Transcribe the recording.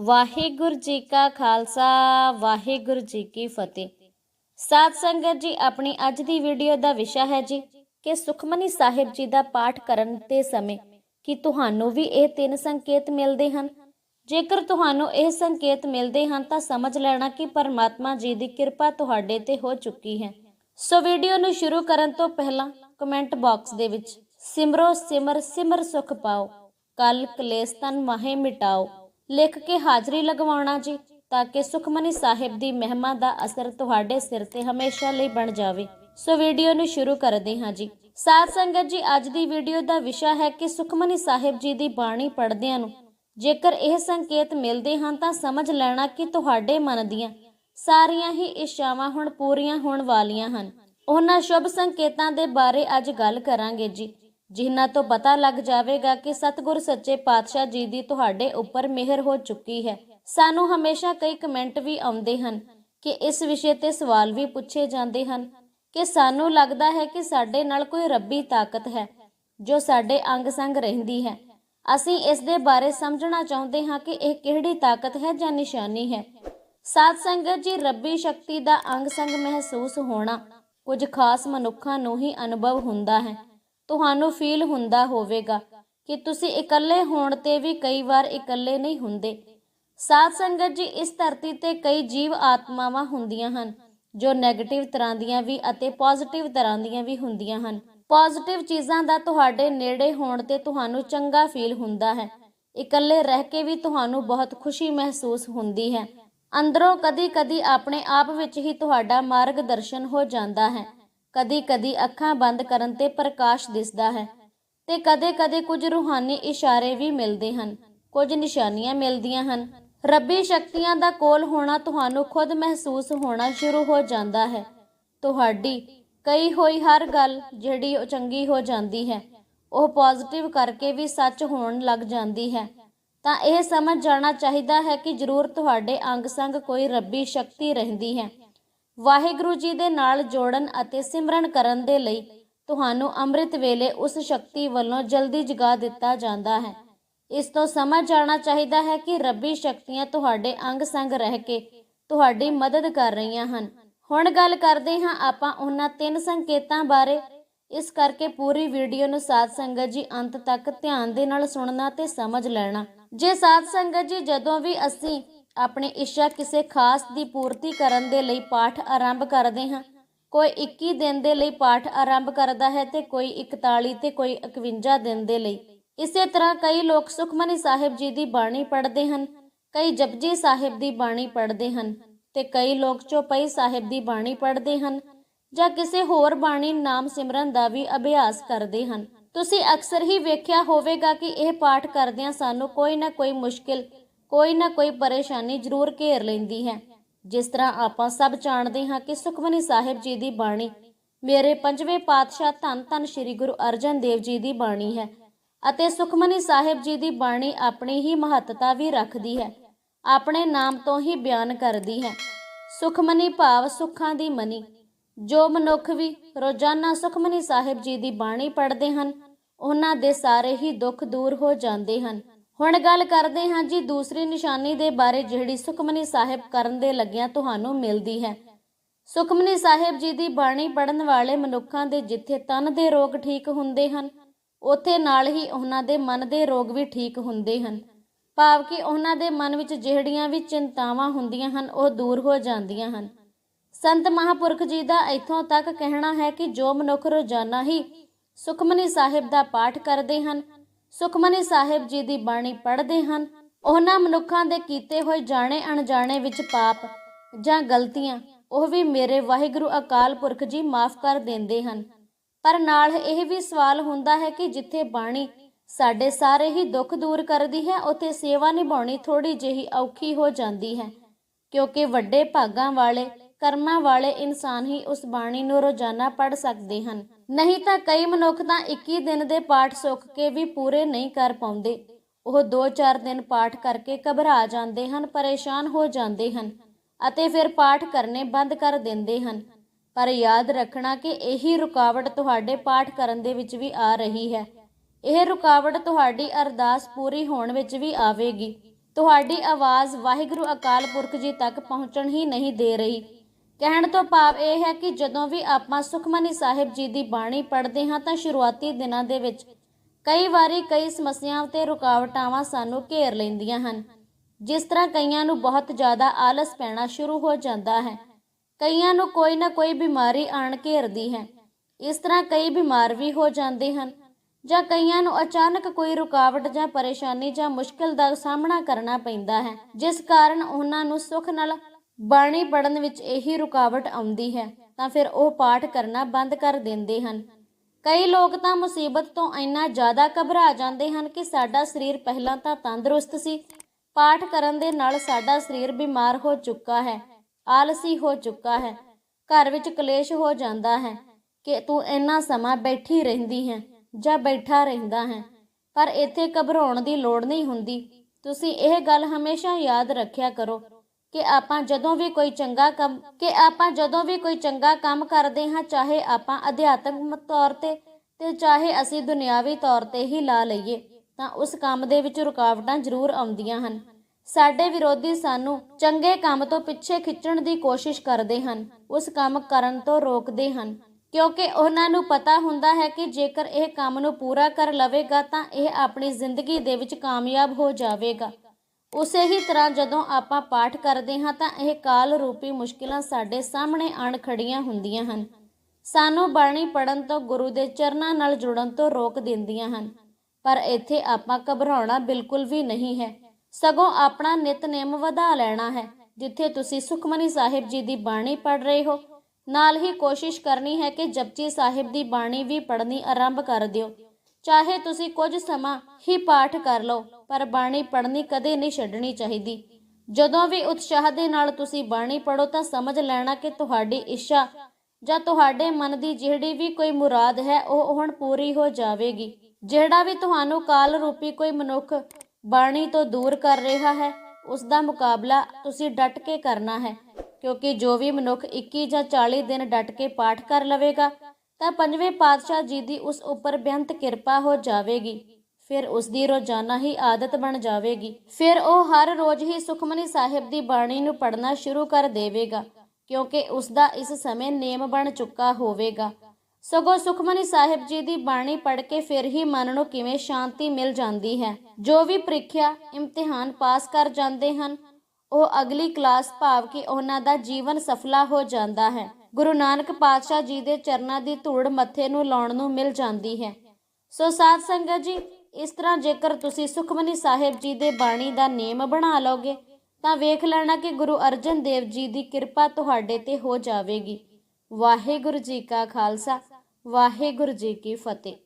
ਵਾਹਿਗੁਰੂ ਜੀ ਕਾ ਖਾਲਸਾ, ਵਾਹਿਗੁਰੂ ਜੀ ਕੀ ਫਤਿਹ। ਸਾਧ ਸੰਗਤ ਜੀ, ਆਪਣੀ ਅੱਜ ਦੀ ਵੀਡੀਓ ਦਾ ਵਿਸ਼ਾ ਹੈ ਜੀ ਕਿ ਸੁਖਮਨੀ ਸਾਹਿਬ ਜੀ ਦਾ ਪਾਠ ਕਰਨ ਦੇ ਸਮੇਂ ਕਿ ਤੁਹਾਨੂੰ ਵੀ ਇਹ ਤਿੰਨ ਸੰਕੇਤ ਮਿਲਦੇ ਹਨ? ਜੇਕਰ ਤੁਹਾਨੂੰ ਇਹ ਸੰਕੇਤ ਮਿਲਦੇ ਹਨ, ਤਾਂ ਸਮਝ ਲੈਣਾ ਕਿ ਪਰਮਾਤਮਾ ਜੀ ਦੀ ਕਿਰਪਾ ਤੁਹਾਡੇ ਤੇ ਹੋ ਚੁੱਕੀ ਹੈ। ਸੋ ਵੀਡੀਓ ਨੂੰ ਸ਼ੁਰੂ ਕਰਨ ਤੋਂ ਪਹਿਲਾਂ ਕਮੈਂਟ ਬਾਕਸ ਦੇ ਵਿੱਚ, ਸਿਮਰੋ ਸਿਮਰ ਸਿਮਰ ਸੁਖ ਪਾਓ, ਕਲ ਕਲੇਸ਼ ਤਨ ਮਾਹੇ ਮਿਟਾਓ। ਲਿਖ ਕੇ ਹਾਜ਼ਰੀ ਲਗਵਾਉਣਾ ਜੀ, ਤਾਂ ਕਿ ਸੁਖਮਨੀ ਸਾਹਿਬ ਦੀ ਮਹਿਮਾ ਦਾ ਅਸਰ ਤੁਹਾਡੇ ਸਿਰ ਤੇ ਹਮੇਸ਼ਾ ਲਈ ਬਣ ਜਾਵੇ। ਸੋ ਵੀਡੀਓ ਨੂੰ ਸ਼ੁਰੂ ਕਰਦੇ ਹਾਂ ਜੀ। ਸਾਧ ਸੰਗਤ ਜੀ, ਅੱਜ ਦੀ ਵੀਡੀਓ ਦਾ ਵਿਸ਼ਾ ਹੈ ਕਿ ਸੁਖਮਨੀ ਸਾਹਿਬ ਜੀ ਦੀ ਬਾਣੀ ਪੜ੍ਹਦਿਆਂ ਨੂੰ ਜੇਕਰ ਇਹ ਸੰਕੇਤ ਮਿਲਦੇ ਹਨ, ਤਾਂ ਸਮਝ ਲੈਣਾ ਕਿ ਤੁਹਾਡੇ ਮਨ ਦੀਆਂ ਸਾਰੀਆਂ ਹੀ ਇੱਛਾਵਾਂ ਹੁਣ ਪੂਰੀਆਂ ਹੋਣ ਵਾਲੀਆਂ ਹਨ। ਉਹਨਾਂ ਸ਼ੁਭ ਸੰਕੇਤਾਂ ਦੇ ਬਾਰੇ ਅੱਜ ਗੱਲ ਕਰਾਂਗੇ ਜੀ। ਜਿਨ੍ਹਾਂ ਤੋਂ ਪਤਾ ਲੱਗ ਜਾਵੇਗਾ ਕਿ ਸਤਿਗੁਰ ਸੱਚੇ ਪਾਤਸ਼ਾਹ ਜੀ ਦੀ ਤੁਹਾਡੇ ਉੱਪਰ ਮਿਹਰ ਹੋ ਚੁੱਕੀ ਹੈ। ਸਾਨੂੰ ਹਮੇਸ਼ਾ ਕਈ ਕਮੈਂਟ ਵੀ ਆਉਂਦੇ ਹਨ ਕਿ ਇਸ ਵਿਸ਼ੇ ਤੇ ਸਵਾਲ ਵੀ ਪੁੱਛੇ ਜਾਂਦੇ ਹਨ ਕਿ ਸਾਨੂੰ ਲੱਗਦਾ ਹੈ ਕਿ ਸਾਡੇ ਨਾਲ ਕੋਈ ਰੱਬੀ ਤਾਕਤ ਹੈ ਜੋ ਸਾਡੇ ਅੰਗ ਸੰਗ ਰਹਿੰਦੀ ਹੈ। ਅਸੀਂ ਇਸ ਦੇ ਬਾਰੇ ਸਮਝਣਾ ਚਾਹੁੰਦੇ ਹਾਂ ਕਿ ਇਹ ਕਿਹੜੀ ਤਾਕਤ ਹੈ ਜਾਂ ਨਿਸ਼ਾਨੀ ਹੈ। ਸਾਧ ਸੰਗਤ ਜੀ, ਰੱਬੀ ਸ਼ਕਤੀ ਦਾ ਅੰਗ ਸੰਗ ਮਹਿਸੂਸ ਹੋਣਾ ਕੁਝ ਖਾਸ ਮਨੁੱਖਾਂ ਨੂੰ ਹੀ ਅਨੁਭਵ ਹੁੰਦਾ ਹੈ। ਤੁਹਾਨੂੰ ਫੀਲ ਹੁੰਦਾ ਹੋਵੇਗਾ ਕਿ ਤੁਸੀਂ ਇਕੱਲੇ ਹੋਣ ਤੇ ਵੀ ਕਈ ਵਾਰ ਇਕੱਲੇ ਨਹੀਂ ਹੁੰਦੇ। ਸਾਧ ਸੰਗਤ ਜੀ, ਇਸ ਧਰਤੀ ਤੇ ਕਈ ਜੀਵ ਆਤਮਾਵਾਂ ਹੁੰਦੀਆਂ ਹਨ, ਜੋ 네ਗੇਟਿਵ ਤਰ੍ਹਾਂ ਦੀਆਂ ਵੀ ਅਤੇ ਪੋਜ਼ਿਟਿਵ ਤਰ੍ਹਾਂ ਦੀਆਂ ਵੀ ਹੁੰਦੀਆਂ ਹਨ। ਪੋਜ਼ਿਟਿਵ ਚੀਜ਼ਾਂ ਦਾ ਤੁਹਾਡੇ ਨੇੜੇ ਹੋਣ ਤੇ ਤੁਹਾਨੂੰ ਚੰਗਾ ਫੀਲ ਹੁੰਦਾ ਹੈ। ਇਕੱਲੇ ਰਹਿ ਕੇ ਵੀ ਤੁਹਾਨੂੰ ਬਹੁਤ ਖੁਸ਼ੀ ਮਹਿਸੂਸ ਹੁੰਦੀ ਹੈ। ਅੰਦਰੋਂ ਕਦੀ-ਕਦੀ ਆਪਣੇ ਆਪ ਵਿੱਚ ਹੀ ਤੁਹਾਡਾ ਮਾਰਗਦਰਸ਼ਨ ਹੋ ਜਾਂਦਾ ਹੈ। ਕਦੀ-ਕਦੀ ਅੱਖਾਂ ਬੰਦ ਕਰਨ ਤੇ ਪ੍ਰਕਾਸ਼ ਦਿਸਦਾ ਹੈ ਤੇ ਕਦੇ-ਕਦੇ ਕੁਝ ਰੂਹਾਨੀ ਇਸ਼ਾਰੇ ਵੀ ਮਿਲਦੇ ਹਨ। ਕੁਝ ਨਿਸ਼ਾਨੀਆਂ ਮਿਲਦੀਆਂ ਹਨ। ਰੱਬੀ ਸ਼ਕਤੀਆਂ ਦਾ ਕੋਲ ਹੋਣਾ ਤੁਹਾਨੂੰ ਖੁਦ ਮਹਿਸੂਸ ਹੋਣਾ ਸ਼ੁਰੂ ਹੋ ਜਾਂਦਾ ਹੈ। ਤੁਹਾਡੀ ਕਈ ਹੋਈ ਹਰ ਗੱਲ ਜਿਹੜੀ ਉਹ ਚੰਗੀ ਹੋ ਜਾਂਦੀ ਹੈ, ਉਹ ਪੋਜ਼ਿਟਿਵ ਕਰਕੇ ਵੀ ਸੱਚ ਹੋਣ ਲੱਗ ਜਾਂਦੀ ਹੈ। ਤਾਂ ਇਹ ਸਮਝ ਜਾਣਾ ਚਾਹੀਦਾ ਹੈ ਕਿ ਜ਼ਰੂਰ ਤੁਹਾਡੇ ਅੰਗ ਸੰਗ ਕੋਈ ਰੱਬੀ ਸ਼ਕਤੀ ਰਹਿੰਦੀ ਹੈ। ਵਾਹਿਗੁਰੂ ਜੀ ਦੇ ਨਾਲ ਜੋੜਨ ਅਤੇ ਸਿਮਰਨ ਕਰਨ ਦੇ ਲਈ ਤੁਹਾਨੂੰ ਅੰਮ੍ਰਿਤ ਵੇਲੇ ਉਸ ਸ਼ਕਤੀ ਵੱਲੋਂ ਜਲਦੀ ਜਗਾ ਦਿੱਤਾ ਜਾਂਦਾ ਹੈ। ਇਸ ਤੋਂ ਸਮਝ ਜਾਣਾ ਚਾਹੀਦਾ ਹੈ ਕਿ ਰੱਬੀ ਸ਼ਕਤੀਆਂ ਤੁਹਾਡੇ ਅੰਗ ਸੰਗ ਰਹਿ ਕੇ ਤੁਹਾਡੀ ਮਦਦ ਕਰ ਰਹੀਆਂ ਹਨ। ਹੁਣ ਗੱਲ ਕਰਦੇ ਹਾਂ ਆਪਾਂ ਉਹਨਾਂ ਤਿੰਨ ਸੰਕੇਤਾਂ ਬਾਰੇ। ਇਸ ਕਰਕੇ ਪੂਰੀ ਵੀਡੀਓ ਨੂੰ ਸਾਧ ਸੰਗਤ ਜੀ ਅੰਤ ਤੱਕ ਧਿਆਨ ਦੇ ਨਾਲ ਸੁਣਨਾ ਤੇ ਸਮਝ ਲੈਣਾ। ਜੇ ਸਾਧ ਸੰਗਤ ਜੀ ਜਦੋਂ ਵੀ ਅਸੀਂ ਆਪਣੀ ਇੱਛਾ ਕਿਸੇ ਖਾਸ ਦੀ ਪੂਰਤੀ ਕਰਨ ਦੇ ਲਈ ਪਾਠ ਆਰੰਭ ਕਰਦੇ ਹਾਂ। ਕੋਈ 21 ਦਿਨ ਦੇ ਲਈ ਪਾਠ ਆਰੰਭ ਕਰਦਾ ਹੈ ਤੇ ਕੋਈ 41 ਤੇ ਕੋਈ 51 ਦਿਨ ਦੇ ਲਈ। ਇਸੇ ਤਰ੍ਹਾਂ ਕਈ ਲੋਕ ਸੁਖਮਨੀ ਸਾਹਿਬ ਜੀ ਦੀ ਬਾਣੀ ਪੜ੍ਹਦੇ ਹਨ, ਕਈ ਜਪਜੀ ਸਾਹਿਬ ਦੀ ਬਾਣੀ ਪੜ੍ਹਦੇ ਹਨ ਤੇ ਕਈ ਲੋਕ ਚੌਪਈ ਸਾਹਿਬ ਦੀ ਬਾਣੀ ਪੜ੍ਹਦੇ ਹਨ ਜਾਂ ਕਿਸੇ ਹੋਰ ਬਾਣੀ ਨਾਮ ਸਿਮਰਨ ਦਾ ਵੀ ਅਭਿਆਸ ਕਰਦੇ ਹਨ। ਤੁਸੀਂ ਅਕਸਰ ਹੀ ਵੇਖਿਆ ਹੋਵੇਗਾ ਕਿ ਇਹ ਪਾਠ ਕਰਦਿਆਂ ਸਾਨੂੰ ਕੋਈ ਨਾ ਕੋਈ ਮੁਸ਼ਕਿਲ ਕੋਈ ਨਾ ਕੋਈ ਪਰੇਸ਼ਾਨੀ ਜ਼ਰੂਰ ਘੇਰ ਲੈਂਦੀ ਹੈ। ਜਿਸ ਤਰ੍ਹਾਂ ਆਪਾਂ ਸਭ ਜਾਣਦੇ ਹਾਂ ਕਿ ਸੁਖਮਨੀ ਸਾਹਿਬ ਜੀ ਦੀ ਬਾਣੀ, ਮੇਰੇ ਪੰਜਵੇਂ ਪਾਤਸ਼ਾਹ ਧੰਨ ਧੰਨ ਸ੍ਰੀ ਗੁਰੂ ਅਰਜਨ ਦੇਵ ਜੀ ਦੀ ਬਾਣੀ ਹੈ। ਅਤੇ ਸੁਖਮਨੀ ਸਾਹਿਬ ਜੀ ਦੀ ਬਾਣੀ ਆਪਣੀ ਹੀ ਮਹੱਤਤਾ ਵੀ ਰੱਖਦੀ ਹੈ, ਆਪਣੇ ਨਾਮ ਤੋਂ ਹੀ ਬਿਆਨ ਕਰਦੀ ਹੈ। ਸੁਖਮਨੀ ਭਾਵ ਸੁੱਖਾਂ ਦੀ ਮਨੀ। ਜੋ ਮਨੁੱਖ ਵੀ ਰੋਜ਼ਾਨਾ ਸੁਖਮਨੀ ਸਾਹਿਬ ਜੀ ਦੀ ਬਾਣੀ ਪੜ੍ਹਦੇ ਹਨ, ਉਹਨਾਂ ਦੇ ਸਾਰੇ ਹੀ ਦੁੱਖ ਦੂਰ ਹੋ ਜਾਂਦੇ ਹਨ। ਹੁਣ ਗੱਲ ਕਰਦੇ ਹਾਂ ਜੀ ਦੂਸਰੀ ਨਿਸ਼ਾਨੀ ਦੇ ਬਾਰੇ ਜਿਹੜੀ ਸੁਖਮਨੀ ਸਾਹਿਬ ਕਰਨ ਦੇ ਲੱਗਿਆਂ ਤੁਹਾਨੂੰ ਮਿਲਦੀ ਹੈ। ਸੁਖਮਨੀ ਸਾਹਿਬ ਜੀ ਦੀ ਬਾਣੀ ਪੜਨ ਵਾਲੇ ਮਨੁੱਖਾਂ ਦੇ ਜਿੱਥੇ ਤਨ ਦੇ ਰੋਗ ਠੀਕ ਹੁੰਦੇ ਹਨ, ਉੱਥੇ ਨਾਲ ਹੀ ਉਹਨਾਂ ਦੇ ਮਨ ਦੇ ਰੋਗ ਵੀ ਠੀਕ ਹੁੰਦੇ ਹਨ। ਭਾਵ ਕਿ ਉਹਨਾਂ ਦੇ ਮਨ ਵਿੱਚ ਜਿਹੜੀਆਂ ਵੀ ਚਿੰਤਾਵਾਂ ਹੁੰਦੀਆਂ ਹਨ, ਉਹ ਦੂਰ ਹੋ ਜਾਂਦੀਆਂ ਹਨ। ਸੰਤ ਮਹਾਪੁਰਖ ਜੀ ਦਾ ਇੱਥੋਂ ਤੱਕ ਕਹਿਣਾ ਹੈ ਕਿ ਜੋ ਮਨੁੱਖ ਰੋਜ਼ਾਨਾ ਹੀ ਸੁਖਮਨੀ ਸਾਹਿਬ ਦਾ ਪਾਠ ਕਰਦੇ ਹਨ ਸੁਖਮਨੀ ਸਾਹਿਬ ਜੀ ਦੀ ਬਾਣੀ ਪੜ੍ਹਦੇ ਹਨ, ਉਹਨਾਂ ਮਨੁੱਖਾਂ ਦੇ ਕੀਤੇ ਹੋਏ ਜਾਣੇ ਅਣਜਾਣੇ ਵਿੱਚ ਪਾਪ ਜਾਂ ਗਲਤੀਆਂ, ਉਹ ਵੀ ਮੇਰੇ ਵਾਹਿਗੁਰੂ ਅਕਾਲ ਪੁਰਖ ਜੀ ਮਾਫ ਕਰ ਦਿੰਦੇ ਹਨ। ਪਰ ਨਾਲ ਇਹ ਵੀ ਸਵਾਲ ਹੁੰਦਾ ਹੈ ਕਿ ਜਿੱਥੇ ਬਾਣੀ ਸਾਡੇ ਸਾਰੇ ਹੀ ਦੁੱਖ ਦੂਰ ਕਰਦੀ ਹੈ, ਉੱਥੇ ਸੇਵਾ ਨਿਭਾਉਣੀ ਥੋੜੀ ਜਿਹੀ ਔਖੀ ਹੋ ਜਾਂਦੀ ਹੈ, ਕਿਉਂਕਿ ਵੱਡੇ ਭਾਗਾਂ ਵਾਲੇ ਕਰਮਾਂ ਵਾਲੇ ਇਨਸਾਨ ਹੀ ਉਸ ਬਾਣੀ ਨੂੰ ਰੋਜ਼ਾਨਾ ਪੜ੍ਹ ਸਕਦੇ ਹਨ। ਨਹੀਂ ਤਾਂ ਕਈ ਮਨੁੱਖ ਤਾਂ 21 ਦਿਨ ਦੇ ਪਾਠ ਸੁੱਖ ਕੇ ਵੀ ਪੂਰੇ ਨਹੀਂ ਕਰ ਪਾਉਂਦੇ। ਉਹ 2-4 ਦਿਨ ਪਾਠ ਕਰਕੇ ਘਬਰਾ ਜਾਂਦੇ ਹਨ, ਪਰੇਸ਼ਾਨ ਹੋ ਜਾਂਦੇ ਹਨ ਅਤੇ ਫਿਰ ਪਾਠ ਕਰਨੇ ਬੰਦ ਕਰ ਦਿੰਦੇ ਹਨ। ਪਰ ਯਾਦ ਰੱਖਣਾ ਕਿ ਇਹੀ ਰੁਕਾਵਟ ਤੁਹਾਡੇ ਪਾਠ ਕਰਨ ਦੇ ਵਿੱਚ ਵੀ ਆ ਰਹੀ ਹੈ। ਇਹ ਰੁਕਾਵਟ ਤੁਹਾਡੀ ਅਰਦਾਸ ਪੂਰੀ ਹੋਣ ਵਿੱਚ ਵੀ ਆਵੇਗੀ। ਤੁਹਾਡੀ ਆਵਾਜ਼ ਵਾਹਿਗੁਰੂ ਅਕਾਲ ਪੁਰਖ ਜੀ ਤੱਕ ਪਹੁੰਚਣ ਹੀ ਨਹੀਂ ਦੇ ਰਹੀ। ਕਹਿਣ ਤੋਂ ਭਾਵ ਇਹ ਹੈ ਕਿ ਜਦੋਂ ਵੀ ਆਪਾਂ ਸੁਖਮਨੀ ਸਾਹਿਬ ਜੀ ਦੀ ਬਾਣੀ ਪੜ੍ਹਦੇ ਹਾਂ ਤਾਂ ਸ਼ੁਰੂਆਤੀ ਦਿਨਾਂ ਦੇ ਵਿੱਚ ਕਈ ਵਾਰੀ ਕਈ ਸਮੱਸਿਆਵਾਂ ਤੇ ਰੁਕਾਵਟਾਵਾਂ ਸਾਨੂੰ ਘੇਰ ਲੈਂਦੀਆਂ ਹਨ। ਜਿਸ ਤਰ੍ਹਾਂ ਕਈਆਂ ਨੂੰ ਬਹੁਤ ਜ਼ਿਆਦਾ ਆਲਸ ਪੈਣਾ ਸ਼ੁਰੂ ਹੋ ਜਾਂਦਾ ਹੈ। ਕਈਆਂ ਨੂੰ ਕੋਈ ਨਾ ਕੋਈ ਬਿਮਾਰੀ ਆਣ ਘੇਰਦੀ ਹੈ। ਇਸ ਤਰ੍ਹਾਂ ਕਈ ਬਿਮਾਰ ਵੀ ਹੋ ਜਾਂਦੇ ਹਨ ਜਾਂ ਕਈਆਂ ਨੂੰ ਅਚਾਨਕ ਕੋਈ ਰੁਕਾਵਟ ਜਾਂ ਪਰੇਸ਼ਾਨੀ ਜਾਂ ਮੁਸ਼ਕਲ ਦਾ ਸਾਹਮਣਾ ਕਰਨਾ ਪੈਂਦਾ ਹੈ। ਜਿਸ ਕਾਰਨ ਉਹਨਾਂ ਨੂੰ ਸੁੱਖ ਨਾਲ ਬਾਣੀ ਪੜਨ ਵਿੱਚ ਇਹੀ ਰੁਕਾਵਟ ਆਉਂਦੀ ਹੈ, ਤਾਂ ਫਿਰ ਉਹ ਪਾਠ ਕਰਨਾ ਬੰਦ ਕਰ ਦਿੰਦੇ ਹਨ। ਕਈ ਲੋਕ ਤਾਂ ਮੁਸੀਬਤ ਤੋਂ ਇੰਨਾ ਜ਼ਿਆਦਾ ਘਬਰਾ ਜਾਂਦੇ ਹਨ ਕਿ ਸਾਡਾ ਸਰੀਰ ਪਹਿਲਾਂ ਤਾਂ ਤੰਦਰੁਸਤ ਸੀ। ਪਾਠ ਕਰਨ ਦੇ ਨਾਲ ਸਾਡਾ ਸਰੀਰ ਬਿਮਾਰ ਹੋ ਚੁੱਕਾ ਹੈ, ਆਲਸੀ ਹੋ ਚੁੱਕਾ ਹੈ, ਘਰ ਵਿੱਚ ਕਲੇਸ਼ ਹੋ ਜਾਂਦਾ ਹੈ ਕਿ ਤੂੰ ਇੰਨਾ ਸਮਾਂ ਬੈਠੀ ਰਹਿੰਦੀ ਹੈ ਜਾਂ ਬੈਠਾ ਰਹਿੰਦਾ ਹੈ, ਪਰ ਇੱਥੇ ਘਬਰਾਉਣ ਦੀ ਲੋੜ ਨਹੀਂ ਹੁੰਦੀ। ਤੁਸੀਂ ਇਹ ਗੱਲ ਹਮੇਸ਼ਾ ਯਾਦ ਰੱਖਿਆ ਕਰੋ। ਕਿ ਆਪਾਂ ਜਦੋਂ ਵੀ ਕੋਈ ਚੰਗਾ ਕੰਮ, ਕਿ ਆਪਾਂ ਜਦੋਂ ਵੀ ਕੋਈ ਚੰਗਾ ਕੰਮ ਕਰਦੇ ਹਾਂ, ਚਾਹੇ ਆਪਾਂ ਅਧਿਆਤਮਿਕ ਤੌਰ ਤੇ ਤੇ ਚਾਹੇ ਅਸੀਂ ਦੁਨਿਆਵੀ ਤੌਰ ਤੇ ਹੀ ਲਾ ਲਈਏ, ਤਾਂ ਉਸ ਕੰਮ ਦੇ ਵਿੱਚ ਰੁਕਾਵਟਾਂ ਜ਼ਰੂਰ ਆਉਂਦੀਆਂ ਹਨ। ਸਾਡੇ ਵਿਰੋਧੀ ਸਾਨੂੰ ਚੰਗੇ ਕੰਮ ਤੋਂ ਪਿੱਛੇ ਖਿੱਚਣ ਦੀ ਕੋਸ਼ਿਸ਼ ਕਰਦੇ ਹਨ, ਉਸ ਕੰਮ ਕਰਨ ਤੋਂ ਰੋਕਦੇ ਹਨ, ਕਿਉਂਕਿ ਉਹਨਾਂ ਨੂੰ ਪਤਾ ਹੁੰਦਾ ਹੈ ਕਿ ਜੇਕਰ ਇਹ ਕੰਮ ਨੂੰ ਪੂਰਾ ਕਰ ਲਵੇਗਾ, ਤਾਂ ਇਹ ਆਪਣੀ ਜ਼ਿੰਦਗੀ ਦੇ ਵਿੱਚ ਕਾਮਯਾਬ ਹੋ ਜਾਵੇਗਾ। ਉਸੇ ਹੀ ਤਰ੍ਹਾਂ ਜਦੋਂ ਆਪਾਂ ਪਾਠ ਕਰਦੇ ਹਾਂ ਤਾਂ ਇਹ ਕਾਲ ਰੂਪੀ ਮੁਸ਼ਕਿਲਾਂ ਸਾਡੇ ਸਾਹਮਣੇ ਆਣ ਖੜੀਆਂ ਹੁੰਦੀਆਂ ਹਨ। ਸਾਨੂੰ ਬਾਣੀ ਪੜਨ ਤੋਂ ਗੁਰੂ ਦੇ ਚਰਨਾਂ ਨਾਲ ਜੁੜਨ ਤੋਂ ਰੋਕ ਦਿੰਦੀਆਂ ਹਨ। ਪਰ ਇੱਥੇ ਆਪਾਂ ਘਬਰਾਉਣਾ ਬਿਲਕੁਲ ਵੀ ਨਹੀਂ ਹੈ। ਸਗੋਂ ਆਪਣਾ ਨਿਤਨੇਮ ਵਧਾ ਲੈਣਾ ਹੈ, ਜਿੱਥੇ ਤੁਸੀਂ ਸੁਖਮਨੀ ਸਾਹਿਬ ਜੀ ਦੀ ਬਾਣੀ ਪੜ ਰਹੇ ਹੋ। ਨਾਲ ਹੀ ਕੋਸ਼ਿਸ਼ ਕਰਨੀ ਹੈ ਕਿ ਜਪਜੀ ਸਾਹਿਬ ਦੀ ਬਾਣੀ ਵੀ ਪੜ੍ਹਨੀ ਆਰੰਭ ਕਰ ਦਿਓ। ਚਾਹੇ ਤੁਸੀਂ ਕੁਝ ਸਮਾਂ ਹੀ ਪਾਠ ਕਰ ਲਓ, ਪਰ ਬਾਣੀ ਪੜ੍ਹਨੀ ਕਦੇ ਨਹੀਂ ਛੱਡਣੀ ਚਾਹੀਦੀ। ਜਦੋਂ ਵੀ ਉਤਸ਼ਾਹ ਦੇ ਨਾਲ ਤੁਸੀਂ ਬਾਣੀ ਪੜੋ ਤਾਂ ਸਮਝ ਲੈਣਾ ਕਿ ਤੁਹਾਡੀ ਇੱਛਾ ਜਾਂ ਤੁਹਾਡੇ ਮਨ ਦੀ ਜਿਹੜੀ ਵੀ ਕੋਈ ਮੁਰਾਦ ਹੈ, ਉਹ ਹੁਣ ਪੂਰੀ ਹੋ ਜਾਵੇਗੀ। ਜਿਹੜਾ ਵੀ ਤੁਹਾਨੂੰ ਕਾਲ ਰੂਪੀ ਕੋਈ ਮਨੁੱਖ ਬਾਣੀ ਤੋਂ ਦੂਰ ਕਰ ਰਿਹਾ ਹੈ ਉਸ ਦਾ ਮੁਕਾਬਲਾ ਤੁਸੀਂ ਡਟ ਕੇ ਕਰਨਾ ਹੈ, ਕਿਉਂਕਿ ਜੋ ਵੀ ਮਨੁੱਖ 21 ਜਾਂ 40 ਦਿਨ ਡਟ ਕੇ ਪਾਠ ਕਰ ਲਵੇਗਾ ਤਾਂ ਪੰਜਵੇਂ ਪਾਤਸ਼ਾਹ ਜੀ ਦੀ ਉਸ ਉੱਪਰ ਬੇਅੰਤ ਕਿਰਪਾ ਹੋ ਜਾਵੇਗੀ। ਫਿਰ ਉਸ ਦੀ ਰੋਜ਼ਾਨਾ ਹੀ ਆਦਤ ਬਣ ਜਾਵੇਗੀ। ਫਿਰ ਉਹ ਹਰ ਰੋਜ਼ ਹੀ ਸੁਖਮਨੀ ਸਾਹਿਬ ਦੀ ਬਾਣੀ ਨੂੰ ਪੜ੍ਹਨਾ ਸ਼ੁਰੂ ਕਰ ਦੇਵੇਗਾ, ਕਿਉਂਕਿ ਉਸ ਦਾ ਇਸ ਸਮੇਂ ਨੇਮ ਬਣ ਚੁੱਕਾ ਹੋਵੇਗਾ। ਸਗੋਂ ਸੁਖਮਨੀ ਸਾਹਿਬ ਜੀ ਦੀ ਬਾਣੀ ਪੜ੍ਹ ਕੇ ਫਿਰ ਹੀ ਮਨ ਨੂੰ ਕਿਵੇਂ ਸ਼ਾਂਤੀ ਮਿਲ ਜਾਂਦੀ ਹੈ। ਜੋ ਵੀ ਪ੍ਰੀਖਿਆ, ਇਮਤਿਹਾਨ ਪਾਸ ਕਰ ਜਾਂਦੇ ਹਨ, ਉਹ ਅਗਲੀ ਕਲਾਸ ਭਾਵ ਕਿ ਉਹਨਾਂ ਦਾ ਜੀਵਨ ਸਫਲਾ ਹੋ ਜਾਂਦਾ ਹੈ। ਗੁਰੂ ਨਾਨਕ ਪਾਤਸ਼ਾਹ ਜੀ ਦੇ ਚਰਨਾਂ ਦੀ ਧੂੜ ਮੱਥੇ ਨੂੰ ਲਾਉਣ ਨੂੰ ਮਿਲ ਜਾਂਦੀ ਹੈ। ਸੋ ਸਾਧ ਸੰਗਤ ਜੀ, ਇਸ ਤਰ੍ਹਾਂ ਜੇਕਰ ਤੁਸੀਂ ਸੁਖਮਨੀ ਸਾਹਿਬ ਜੀ ਦੇ ਬਾਣੀ ਦਾ ਨੇਮ ਬਣਾ ਲਓਗੇ, ਤਾਂ ਵੇਖ ਲੈਣਾ ਕਿ ਗੁਰੂ ਅਰਜਨ ਦੇਵ ਜੀ ਦੀ ਕਿਰਪਾ ਤੁਹਾਡੇ ਤੇ ਹੋ ਜਾਵੇਗੀ। ਵਾਹਿਗੁਰੂ ਜੀ ਕਾ ਖਾਲਸਾ, ਵਾਹਿਗੁਰੂ ਜੀ ਕੀ ਫਤਿਹ।